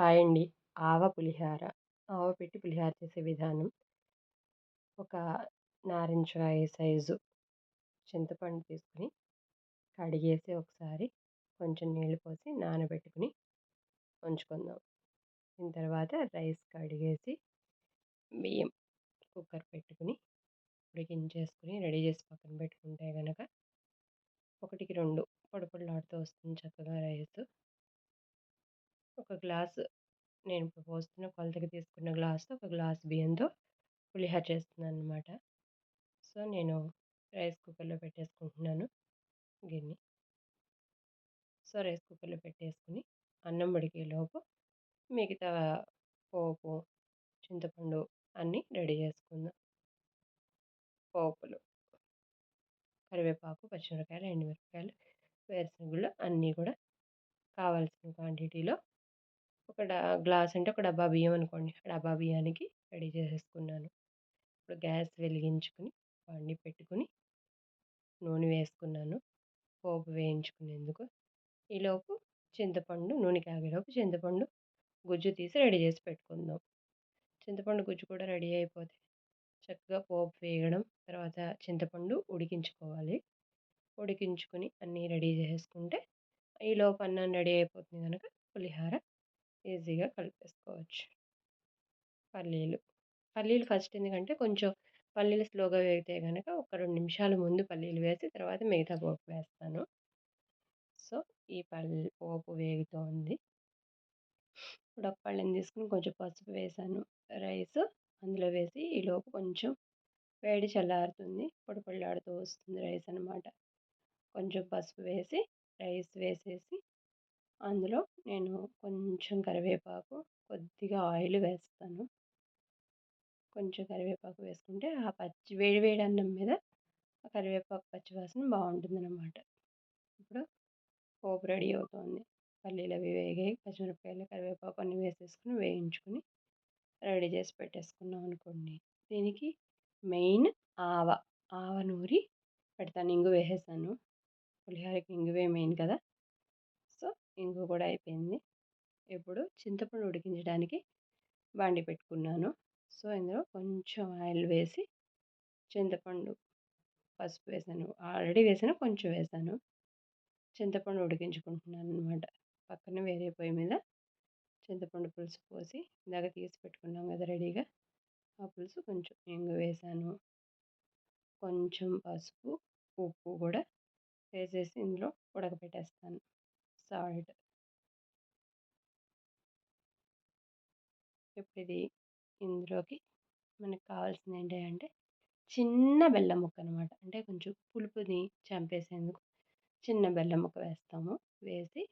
Hi అండి ఆవ పులిహార ఆవ పెట్టి పులిహార చేసే విధానం. ఒక నారింజకాయ సైజు చింతపండు తీసుకుని కడిగేసి ఒకసారి కొంచెం నీళ్ళు పోసి నానబెట్టుకుని ఉంచుకుందాం. దీని తర్వాత రైస్ కడిగేసి బియ్యం కుక్కర్ పెట్టుకుని ఉడికించేసుకుని రెడీ చేసి పక్కన పెట్టుకుంటే కనుక ఒకటికి రెండు పొడి పొడిలాడుతూ వస్తుంది చక్కగా రైస్. ఒక గ్లాసు నేను ఇప్పుడు పోస్తున్న కొలతకి తీసుకున్న గ్లాస్తో ఒక గ్లాస్ బియ్యంతో పులిహోర చేస్తున్నాను అనమాట సో నేను రైస్ కుక్కర్లో పెట్టేసుకుంటున్నాను గిన్నె. సో రైస్ కుక్కర్లో పెట్టేసుకుని అన్నం ఉడికేలోపు మిగతా పోపు చింతపండు అన్నీ రెడీ చేసుకుందాం. పోపులు కరివేపాకు పచ్చిమిరపకాయలు ఎండుమిరపకాయలు వేరుశనగుళ్ళు అన్నీ కూడా కావాల్సిన క్వాంటిటీలో ఒక గ్లాస్ అంటే ఒక డబ్బా బియ్యం అనుకోండి. డబ్బా బియ్యానికి రెడీ చేసేసుకున్నాను. ఇప్పుడు గ్యాస్ వెలిగించుకుని వండి పెట్టుకుని నూనె వేసుకున్నాను. పోపు వేయించుకునేందుకు. ఈలోపు చింతపండు నూనె కాగేలోపు చింతపండు గుజ్జు తీసి రెడీ చేసి పెట్టుకుందాం. చింతపండు గుజ్జు కూడా రెడీ అయిపోతే చక్కగా పోపు వేయడం తర్వాత చింతపండు ఉడికించుకోవాలి. ఉడికించుకుని అన్నీ రెడీ చేసుకుంటే ఈలోపు అన్నం రెడీ అయిపోతుంది కనుక పులిహార ఈజీగా కలిపేసుకోవచ్చు. పల్లీలు. పల్లీలు ఫస్ట్ ఎందుకంటే కొంచెం పల్లీలు స్లోగా వేగితే కనుక ఒక రెండు నిమిషాల ముందు పల్లీలు వేసి తర్వాత మిగతా పోపు వేస్తాను. సో ఈ పల్లి పోపు వేగుతోంది. ఇప్పుడు ఒక తీసుకుని కొంచెం పసుపు వేసాను. రైస్ అందులో వేసి ఈలోపు కొంచెం వేడి చల్లారుతుంది. పొడి పొడిలాడుతూ వస్తుంది రైస్ అనమాట కొంచెం పసుపు వేసి రైస్ వేసేసి అందులో నేను కొంచెం కరివేపాకు కొద్దిగా ఆయిల్ వేస్తాను. కొంచెం కరివేపాకు వేసుకుంటే ఆ పచ్చి వేడి వేడి అన్నం మీద ఆ కరివేపాకు పచ్చివాసన బాగుంటుందన్నమాట. ఇప్పుడు పోపు రెడీ అవుతుంది. పల్లీలు అవి వేగాయి. పచ్చిమిరపకాయలు కరివేపాకు అన్నీ వేసేసుకుని వేయించుకుని రెడీ చేసి పెట్టేసుకున్నాం అనుకోండి. దీనికి మెయిన్ ఆవ ఆవ నూరి పెడతాను. ఇంగు వేసేసాను. పులిహోరకి ఇంగువే మెయిన్ కదా. ఇంగు కూడా అయిపోయింది. ఇప్పుడు చింతపండు ఉడికించడానికి బాండి పెట్టుకున్నాను. సో ఇందులో కొంచెం ఆయిల్ వేసి చింతపండు పసుపు వేసాను. ఆల్రెడీ వేసాను కొంచెం వేసాను. చింతపండు ఉడికించుకుంటున్నాను అనమాట పక్కన వేరే పొయ్యి మీద చింతపండు పులుసు పోసి ఇందాక తీసి పెట్టుకున్నాం కదా రెడీగా. ఆ పులుసు కొంచెం ఇంగు వేసాను. కొంచెం పసుపు ఉప్పు కూడా వేసేసి ఇందులో ఉడకపెట్టేస్తాను. సాల్ట్. ఇప్పుడు ఇది ఇందులోకి మనకు కావాల్సింది ఏంటి అంటే చిన్న బెల్లం ముక్క అనమాట అంటే కొంచెం పులుపుని చంపేసేందుకు చిన్న బెల్లం ముక్క వేస్తాము. వేసి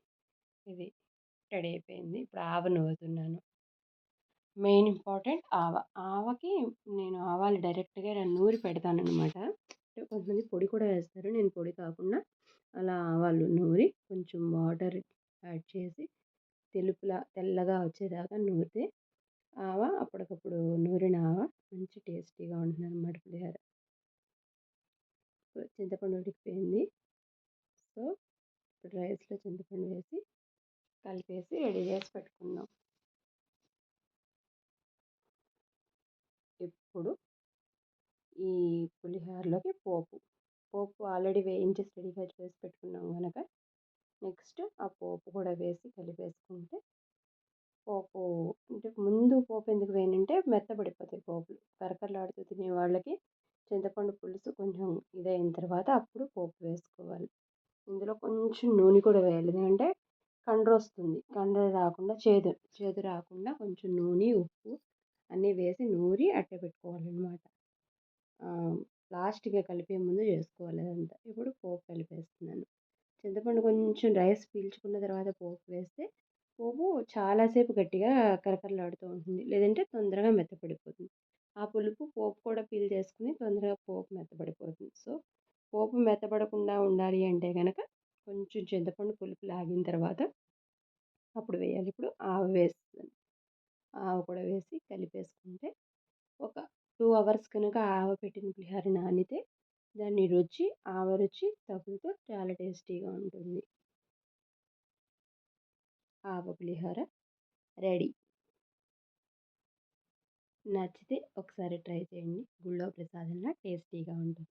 ఇది రెడీ అయిపోయింది. ఇప్పుడు ఆవ నూరుతున్నాను. మెయిన్ ఇంపార్టెంట్ ఆవ. ఆవకి నేను ఆవాలు డైరెక్ట్గా నూరి పెడతాను అనమాట కొంతమంది పొడి కూడా వేస్తారు. నేను పొడి కాకుండా అలా ఆవాలు నూరి కొంచెం వాటర్ యాడ్ చేసి తెలుపులా తెల్లగా వచ్చేదాకా నూరితే ఆవ అప్పటికప్పుడు నూరిన ఆవ మంచి టేస్టీగా ఉంటుంది అనమాట పులిహోర చింతపండు ఉడికిపోయింది. సో ఇప్పుడు రైస్లో చింతపండు వేసి కలిపేసి రెడీ చేసి పెట్టుకుందాం. ఇప్పుడు ఈ పులిహోరలోకి పోపు. పోపు ఆల్రెడీ వేయించేసి రెడీగా చేసి పెట్టుకున్నాం కనుక నెక్స్ట్ ఆ పోపు కూడా వేసి కలిపేసుకుంటే పోపు అంటే ముందు పోపు ఎందుకు వేయనంటే మెత్తబడిపోతాయి పోపులు. కరకరలాడుతూ తినే వాళ్ళకి చింతపండు పులుసు కొంచెం ఇదైన తర్వాత అప్పుడు పోపు వేసుకోవాలి. ఇందులో కొంచెం నూనె కూడా వేయాలి. ఎందుకంటే కండ్ర వస్తుంది. కండ్ర రాకుండా చేదు చేదు రాకుండా కొంచెం నూనె ఉప్పు అన్నీ వేసి నూరి అట్టే పెట్టుకోవాలన్నమాట. లాస్ట్గా కలిపే ముందు చేసుకోవాలి అదంతా ఇప్పుడు పోపు కలిపేస్తున్నాను. చింతపండు కొంచెం రైస్ పీల్చుకున్న తర్వాత పోపు వేస్తే పోపు చాలాసేపు గట్టిగా కరకరలాడుతూ ఉంటుంది. లేదంటే తొందరగా మెత్తపడిపోతుంది. ఆ పులుపు పోపు కూడా పీల్ చేసుకుని తొందరగా పోపు మెత్తపడిపోతుంది. సో పోపు మెత్తపడకుండా ఉండాలి అంటే కనుక కొంచెం చింతపండు పులుపు లాగిన తర్వాత అప్పుడు వేయాలి. ఇప్పుడు ఆవ వేస్తుంది ఆవు కూడా వేసి కలిపేసుకుంటే ఒక టూ అవర్స్ కనుక ఆవ పెట్టిన పులిహోర నానితే దాని రుచి ఆవ రుచి తగులుతూ చాలా టేస్టీగా ఉంటుంది. ఆవ పులిహోర రెడీ. నచ్చితే ఒకసారి ట్రై చేయండి. గుళ్ళో ప్రసాదంలా టేస్టీగా ఉంటుంది.